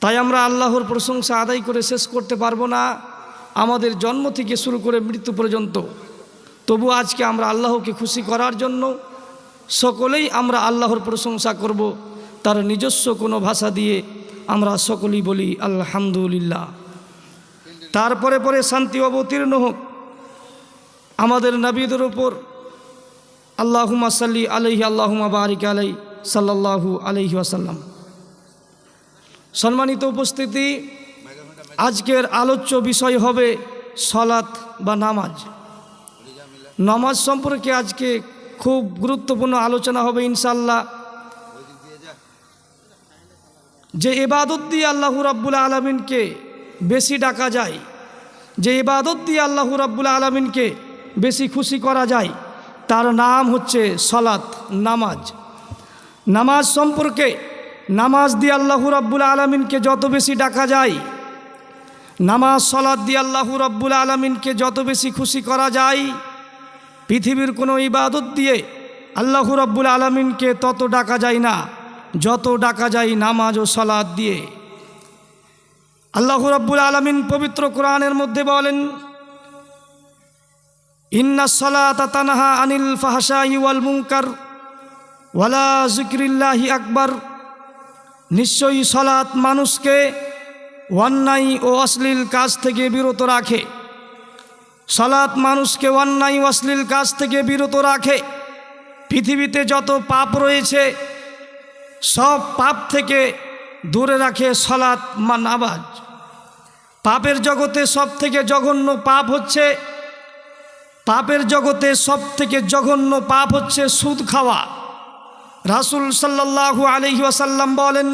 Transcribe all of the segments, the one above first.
তাই আমরা আল্লাহর প্রশংসা আদায় করে শেষ করতে পারব না। আমাদের জন্ম থেকে শুরু করে মৃত্যু পর্যন্ত। তবু আজকে আমরা আল্লাহকে খুশি করার জন্য সকলেই আমরা আল্লাহর প্রশংসা করব। তার নিজস্ব কোনো ভাষা দিয়ে আমরা সকলেই বলি আলহামদুলিল্লাহ। তারপরে পরে শান্তি অবতীর্ণ হোক। আমাদের নবীদের উপর আল্লাহুমা সাল্লি আলহি আল্লাহুমা বারিক আলাই সাল্লাল্লাহু আলহি আসাল্লাম সম্মানিত উপস্থিতি, আজকের আলোচ্য বিষয় হবে সলাত বা নামাজ। নামাজ সম্পর্কে আজকে খুব গুরুত্বপূর্ণ আলোচনা হবে ইনশাল্লাহ যে এবাদত দিয়ে আল্লাহু রাব্বুল আলমিনকে বেশি ডাকা যায়, যে ইবাদত দিয়ে আল্লাহু রাব্বুল আলমিনকে বেশি খুশি করা যায়, তার নাম হচ্ছে সলাৎ নামাজ। নামাজ সম্পর্কে নামাজ দিয়ে আল্লাহু রাব্বুল আলমিনকে যত বেশি ডাকা যায়, নামাজ সলাৎ দিয়ে আল্লাহু রাব্বুল আলমিনকে যত বেশি খুশি করা যায়, পৃথিবীর কোনো ইবাদত দিয়ে আল্লাহু রাব্বুল আলমিনকে তত ডাকা যায় না, যত ডাকা যায় নামাজ ও সলাদ দিয়ে। আল্লাহু রাব্বুল আলমিন পবিত্র কোরআনের মধ্যে বলেন, ইন্না সলাত তানাহা আনিল ফাহাশা ইউল মুঙ্কার ওয়ালা জিক্রিল্লাহি আকবর। নিশ্চয়ই সলাৎ মানুষকে অন্যায় ও অশ্লীল কাজ থেকে বিরত রাখে। সলাৎ মানুষকে অন্যায় ও অশ্লীল কাজ থেকে বিরত রাখে। পৃথিবীতে যত পাপ রয়েছে, সব পাপ থেকে দূরে রাখে সলাৎ মান নামাজ পাপের জগতে সব থেকে জঘন্য পাপ হচ্ছে, পাপের জগতে সব থেকে জঘন্য পাপ হচ্ছে সুদ খাওয়া। রাসুল সাল্লাহু আলহি ওয়াসাল্লাম বলেন,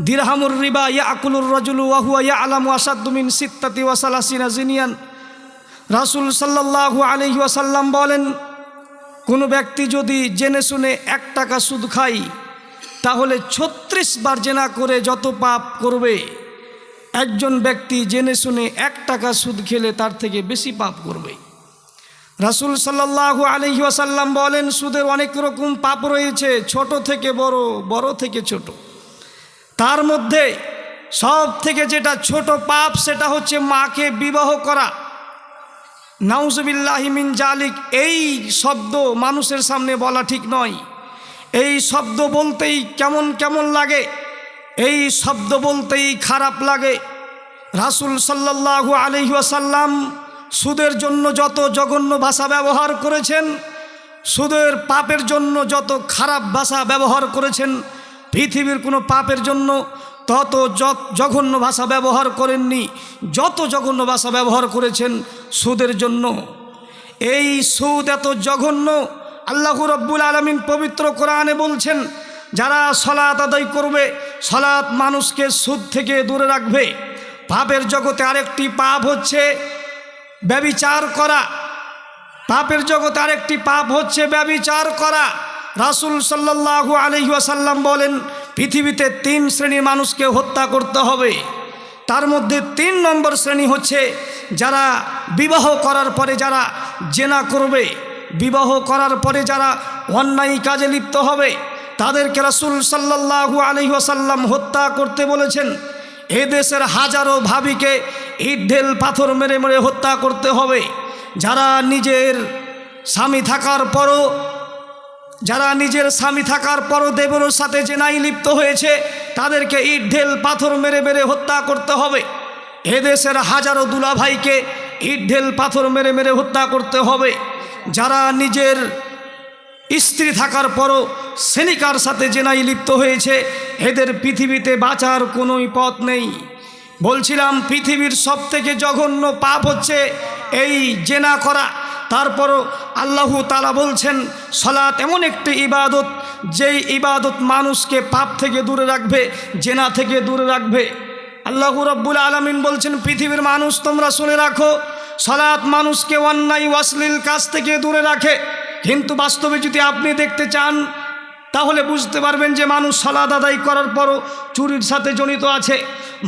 দিরহামুর রিবা ইয়া আকুলুর রজুলু ওয়াহুয়া ইয়া আলাম আসাদুমিন সিত্তাতি ওয়াসালাসিনা জিনিয়ান। রাসুল সাল্লাহু আলহি ওয়াসাল্লাম বলেন, কোনো ব্যক্তি যদি জেনে শুনে এক টাকা সুদ খায়, তাহলে ছত্রিশ বার জেনা করে যত পাপ করবে। একজন ব্যক্তি জেনে শুনে এক টাকা সুদ খেলে তার থেকে বেশি পাপ করবে। রাসুল সাল্লাহ আলহি আসাল্লাম বলেন, সুদের অনেক রকম পাপ রয়েছে, ছোট থেকে বড় বড় থেকে ছোট। তার মধ্যে সব থেকে যেটা ছোট পাপ, সেটা হচ্ছে মাকে বিবাহ করা। নাউজবিল্লাহিমিন জালিক, এই শব্দ মানুষের সামনে বলা ঠিক নয়। এই শব্দ বলতেই কেমন কেমন লাগে, এই শব্দ বলতেই খারাপ লাগে। রাসুল সাল্লাহু আলহিহাসাল্লাম সুদের জন্য যত জঘন্য ভাষা ব্যবহার করেছেন, সুদের পাপের জন্য যত খারাপ ভাষা ব্যবহার করেছেন, পৃথিবীর কোনো পাপের জন্য তত জঘন্য ভাষা ব্যবহার করেননি, যত জঘন্য ভাষা ব্যবহার করেছেন সুদের জন্য। এই সুদ এত জঘন্য, আল্লাহ রব্বুল আলমিন পবিত্র কোরআনে বলছেন, যারা সলাৎ আদায় করবে, সলাৎ মানুষকে সুদ থেকে দূরে রাখবে। পাপের জগতে আরেকটি পাপ হচ্ছে ব্যবিচার করা। পাপের জগতে আরেকটি পাপ হচ্ছে ব্যবিচার করা। রাসুল সাল্লাহু আলহি আসাল্লাম বলেন, পৃথিবীতে তিন শ্রেণির মানুষকে হত্যা করতে হবে। তার মধ্যে তিন নম্বর শ্রেণি হচ্ছে যারা বিবাহ করার পরে যারা জেনা করবে, বিবাহ করার পরে যারা অন্যায় কাজে লিপ্ত হবে, তাদেরকে রাসুল সাল্লাহু আলহি আসাল্লাম হত্যা করতে বলেছেন। এ দেশের হাজারো ভাবিকে ইট ঢেল পাথর মেরে মেরে হত্যা করতে হবে। যারা নিজের স্বামী থাকার পরও, যারা নিজের স্বামী থাকার পরও দেবরের সাথে জেনাই লিপ্ত হয়েছে, তাদেরকে ইট ঢেল পাথর মেরে মেরে হত্যা করতে হবে। এদেশের হাজারো দুলাভাইকে ইট ঢেল পাথর মেরে মেরে হত্যা করতে হবে। যারা নিজের স্ত্রী থাকার পরও সেনিকার সাথে জেনাই লিপ্ত হয়েছে, এদের পৃথিবীতে বাঁচার কোনোই পথ নেই। বলছিলাম, পৃথিবীর সব থেকে জঘন্য পাপ হচ্ছে এই জেনা করা। তারপরও আল্লাহু তালা বলছেন সলাৎ এমন একটি ইবাদত যেই ইবাদত মানুষকে পাপ থেকে দূরে রাখবে, জেনা থেকে দূরে রাখবে। আল্লাহু রব্বুল আলমিন বলছেন, পৃথিবীর মানুষ তোমরা শুনে রাখো সলাৎ মানুষকে অন্যায় অশ্লীল কাজ থেকে দূরে রাখে। কিন্তু বাস্তবে যদি আপনি দেখতে চান তাহলে বুঝতে পারবেন যে মানুষ সলাদ আদায় করার পরও চুরির সাথে জড়িত আছে,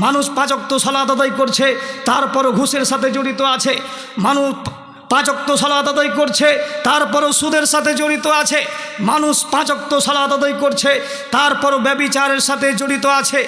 মানুষ পাচক্ত সলাদ আদায় করছে, তারপরও ঘুষের সাথে জড়িত আছে, মানুষ পাঁচক্ত সলাদ আদায় করছে, তারপরও সুদের সাথে জড়িত আছে, মানুষ পাঁচক্ত সলাদ আদায় করছে, তারপরও ব্যবিচারের সাথে জড়িত আছে।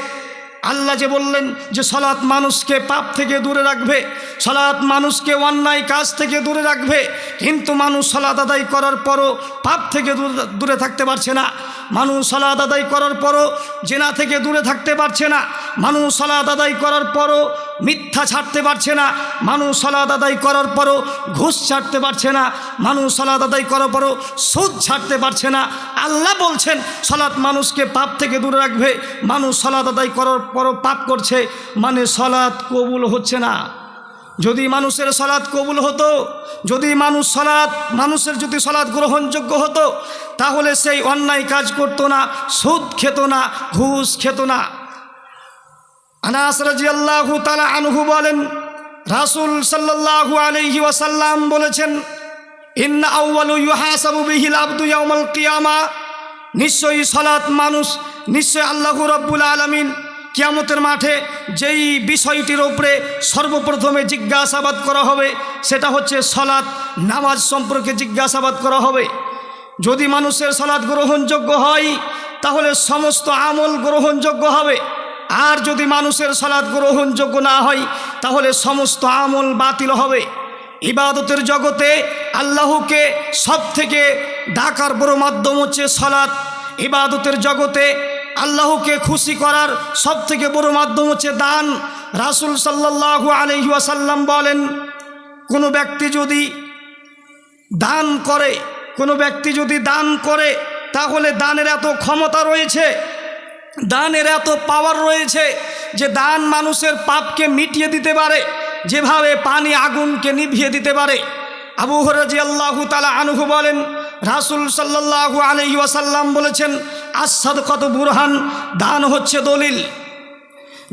আল্লাহ যে বললেন যে সলাৎ মানুষকে পাপ থেকে দূরে রাখবে, সলাৎ মানুষকে অন্যায় কাজ থেকে দূরে রাখবে, কিন্তু মানুষ সলাৎ আদায় করার পরও পাপ থেকে দূরে- থাকতে পারছে না। মানুষ সলাৎ আদায় করার পরও জেনা থেকে দূরে থাকতে পারছে না। মানুষ সলাৎ আদায় করার পরও মিথ্যা ছাড়তে পারছে না। মানুষ সলাৎ আদায় করার পরও ঘুষ ছাড়তে পারছে না। মানুষ সলাৎ আদায় করার পরও সুদ ছাড়তে পারছে না। আল্লাহ বলছেন সলাৎ মানুষকে পাপ থেকে দূরে রাখবে। মানুষ সলাৎ আদায় করার পরও পাপ করছে। মানে সলাদ কবুল হচ্ছে না। যদি মানুষের সলাৎ কবুল হতো, যদি মানুষ সলাৎ মানুষের যদি সলাৎ গ্রহণযোগ্য হতো, তাহলে সেই অন্যায় কাজ করতো না, সুদ খেত না, ঘুষ খেত না। আনাস রাজিয়াল্লাহু তালা আনহু বলেন, রাসুল সাল্লাল্লাহু আলাইহি ওয়াসাল্লাম বলেছেন কিয়ামা। নিশ্চয়ই সলাৎ মানুষ নিশ্চয় আল্লাহু রাব্বুল আলামিন কিয়ামতের মাঠে যেই বিষয়টির উপরে সর্বপ্রথমে জিজ্ঞাসাবাদ করা হবে, সেটা হচ্ছে সলাৎ, নামাজ সম্পর্কে জিজ্ঞাসাবাদ করা হবে। যদি মানুষের সলাৎ গ্রহণযোগ্য হয়, তাহলে সমস্ত আমল গ্রহণযোগ্য হবে। আর যদি মানুষের সলাৎ গ্রহণযোগ্য না হয়, তাহলে সমস্ত আমল বাতিল হবে। ইবাদতের জগতে আল্লাহকে সব থেকে ডাকার বড় মাধ্যম হচ্ছে সলাৎ। ইবাদতের জগতে আল্লাহকে খুশি করার সব থেকে বড় মাধ্যম হচ্ছে দান। রাসুল সাল্লাহু আলহি আসাল্লাম বলেন, কোনো ব্যক্তি যদি দান করে, কোনো ব্যক্তি যদি দান করে, তাহলে দানের এত ক্ষমতা রয়েছে, দানের এত পাওয়ার রয়েছে যে দান মানুষের পাপকে মিটিয়ে দিতে পারে, যেভাবে পানি আগুনকে নিভিয়ে দিতে পারে। আবু হরাজি আল্লাহু তালা আনহু বলেন রাসুল সাল্লাহু আলহি ওয়াসাল্লাম বলেছেন আসাদ কত বুরহান, দান হচ্ছে দলিল।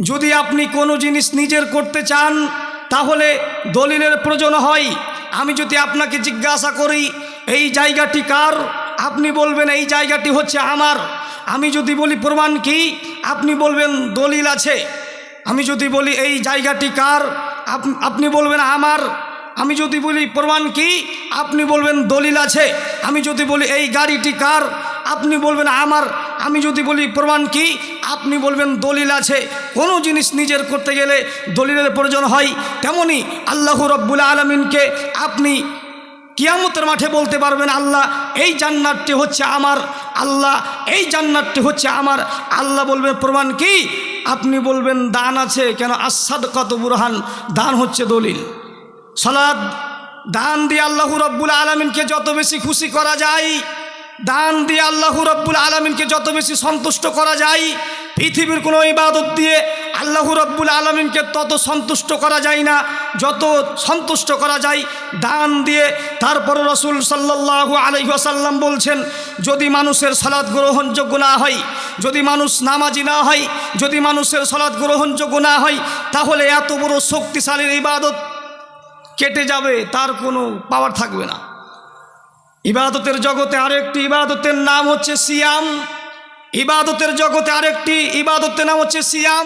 যদি আপনি কোনো জিনিস নিজের করতে চান, তাহলে দলিলের প্রয়োজন হয়। আমি যদি আপনাকে জিজ্ঞাসা করি, এই জায়গাটি কার? আপনি বলবেন, এই জায়গাটি হচ্ছে আমার। আমি যদি বলি, প্রমাণ কি? আপনি বলবেন, দলিল আছে। আমি যদি বলি, এই জায়গাটি কার? আপ- আপনি বলবেন, আমার। আমি যদি বলি, প্রমাণ কি? আপনি বলবেন, দলিল আছে। আমি যদি বলি, এই গাড়িটি কার? আপনি বলবেন, আমার। আমি যদি বলি, প্রমাণ কি? আপনি বলবেন, দলিল আছে। কোনো জিনিস নিজের করতে গেলে দলিলের প্রয়োজন হয়। তেমনি আল্লাহ রব্বুল আলমিনকে আপনি কিয়ামতের মাঠে বলতে পারবেন, আল্লাহ, এই জান্নাতটি হচ্ছে আমার। আল্লাহ, এই জান্নাতটি হচ্ছে আমার। আল্লাহ বলবেন প্রমাণ কি? আপনি বলবেন, দান আছে। কেন? আসাদ কত বুরহান, দান হচ্ছে দলিল। সলাদ দান দিয়ে আল্লাহ রব্বুল আলমিনকে যত বেশি খুশি করা যায়, দান দিয়ে আল্লাহ রব্বুল আলমিনকে যত বেশি সন্তুষ্ট করা যায়, পৃথিবীর কোনো ইবাদত দিয়ে আল্লাহ রব্বুল আলমিনকে তত সন্তুষ্ট করা যায় না, যত সন্তুষ্ট করা যায়, দান দিয়ে তারপর রসুল সাল্লাহ আলহিহাসাল্লাম বলছেন, যদি মানুষের সলাদ গ্রহণযোগ্য না হয়, যদি মানুষ নামাজি না হয়, যদি মানুষের সলাদ গ্রহণযোগ্য না হয়, তাহলে এত বড় শক্তিশালীর ইবাদত কেটে যাবে, তার কোনো পাওয়ার থাকবে না। ইবাদতের জগতে আরেকটি, ইবাদতের নাম হচ্ছে সিয়াম। ইবাদতের জগতে আরেকটি, ইবাদতের নাম হচ্ছে সিয়াম।